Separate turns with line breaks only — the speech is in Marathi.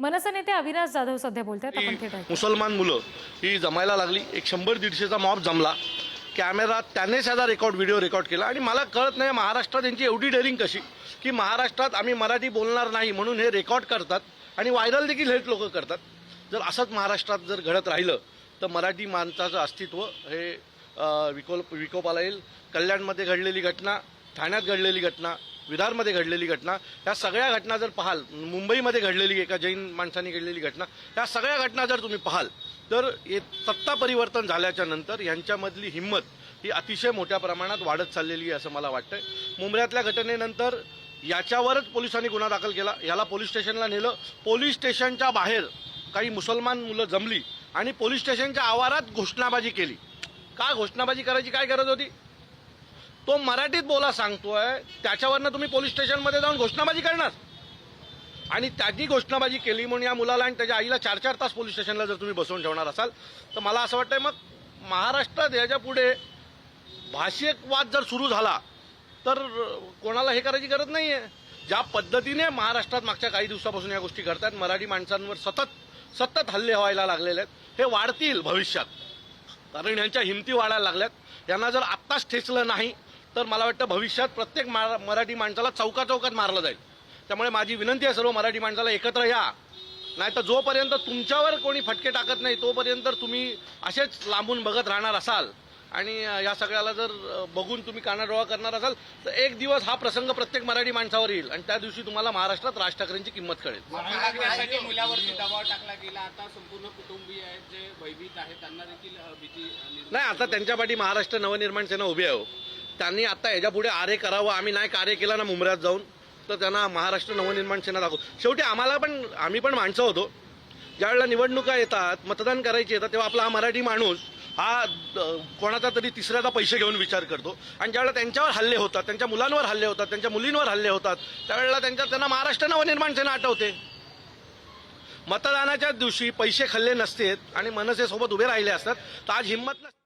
मनसे नेते अविनाश जाधव सध्या बोलतात आपण थेट ऐकू.
मुसलमान मुलं ही जमायला लागली. एक शंभर दीडशेचा मॉब जमला. कॅमेरा त्यानेच याचा रेकॉर्ड व्हिडिओ रेकॉर्ड केला. आणि मला कळत नाही महाराष्ट्रात यांची एवढी डेअरिंग कशी? की महाराष्ट्रात आम्ही मराठी बोलणार नाही म्हणून हे रेकॉर्ड करतात आणि व्हायरल देखील हेच लोक करतात. जर असंच महाराष्ट्रात जर घडत राहिलं तर मराठी माणसाचं अस्तित्व हे अं, विकोप विकोपाला येईल. कल्याणमध्ये घडलेली घटना ठाण्यात घडलेली घटना विधारमध्ये घडलेली घटना या सगळ्या घटना जर पाहाल मुंबईमध्ये घडलेली एका जैन माणसाने घडलेली घटना या सगळ्या घटना जर तुम्ही पाहाल तर हे सत्ता परिवर्तन झाल्याच्यानंतर यांच्यामधली हिंमत ही अतिशय मोठ्या प्रमाणात वाढत चाललेली आहे असं मला वाटतंय. मुंबऱ्यातल्या घटनेनंतर याच्यावरच पोलिसांनी गुन्हा दाखल केला. याला पोलीस स्टेशनला नेलं. पोलीस स्टेशनच्या बाहेर काही मुसलमान मुलं जमली आणि पोलीस स्टेशनच्या आवारात घोषणाबाजी केली. का घोषणाबाजी करायची काय गरज होती? तो मराठीत बोला सांगतोय त्याच्यावरनं तुम्ही पोलीस स्टेशनमध्ये जाऊन घोषणाबाजी करणार. आणि त्याची घोषणाबाजी केली म्हणून या मुलाला आणि त्याच्या आईला चार चार तास पोलीस स्टेशनला जर तुम्ही बसवून ठेवणार असाल तर मला असं वाटतंय मग महाराष्ट्रात याच्यापुढे भाषिक वाद जर सुरू झाला तर कोणाला हे करायची गरज नाही आहे ज्या पद्धतीने महाराष्ट्रात मागच्या काही दिवसापासून या गोष्टी घडतात मराठी माणसांवर सतत सतत हल्ले व्हायला लागलेले आहेत. हे वाढतील भविष्यात. कारण यांच्या हिमती वाढायला लागल्यात. यांना जर आत्ताच ठेचलं नाही तर मला वाटतं भविष्यात प्रत्येक मा- मराठी माणसाला चौका चौकात मारलं जाईल. त्यामुळे माझी विनंती आहे सर्व मराठी माणसाला एकत्र या. नाही तर जोपर्यंत तुमच्यावर कोणी फटके टाकत नाही तोपर्यंत तुम्ही असेच लांबून बघत राहणार असाल. आणि या सगळ्याला जर बघून तुम्ही कानाडोळा करणार असाल तर एक दिवस हा प्रसंग प्रत्येक मराठी माणसावर येईल. आणि त्या दिवशी तुम्हाला महाराष्ट्रात राज ठाकरेंची किंमत कळेल.
महाराष्ट्रासाठी मुलावरती दबाव टाकला गेला. आता संपूर्ण कुटुंबीय आहेत जे भयभीत आहेत त्यांना देखील अ, भीती अ, निर्माण
नाही आता त्यांच्या पाठी महाराष्ट्र नवनिर्माण सेना उभी आहे हो. त्यांनी आता याच्यापुढे आरे करावं आम्ही नाही कार्य केलं ना मुंबऱ्यात जाऊन? तर त्यांना महाराष्ट्र नवनिर्माण सेना दाखवू. शेवटी आम्हाला पण आम्ही पण माणसं होतो. ज्यावेळेला निवडणुका येतात मतदान करायची येतात तेव्हा आपला हा मराठी माणूस हा कोणाचा तरी तिसऱ्याचा पैसे घेऊन विचार करतो. आणि ज्यावेळेला त्यांच्यावर हल्ले होतात त्यांच्या मुलांवर हल्ले होतात त्यांच्या मुलींवर हल्ले होतात त्यावेळेला त्यांच्या त्यांना महाराष्ट्र नवनिर्माण सेना आठवते. मतदानाच्या दिवशी पैसे खाल्ले नसतेत आणि मनसेसोबत उभे राहिले असतात तर आज हिंमत नसते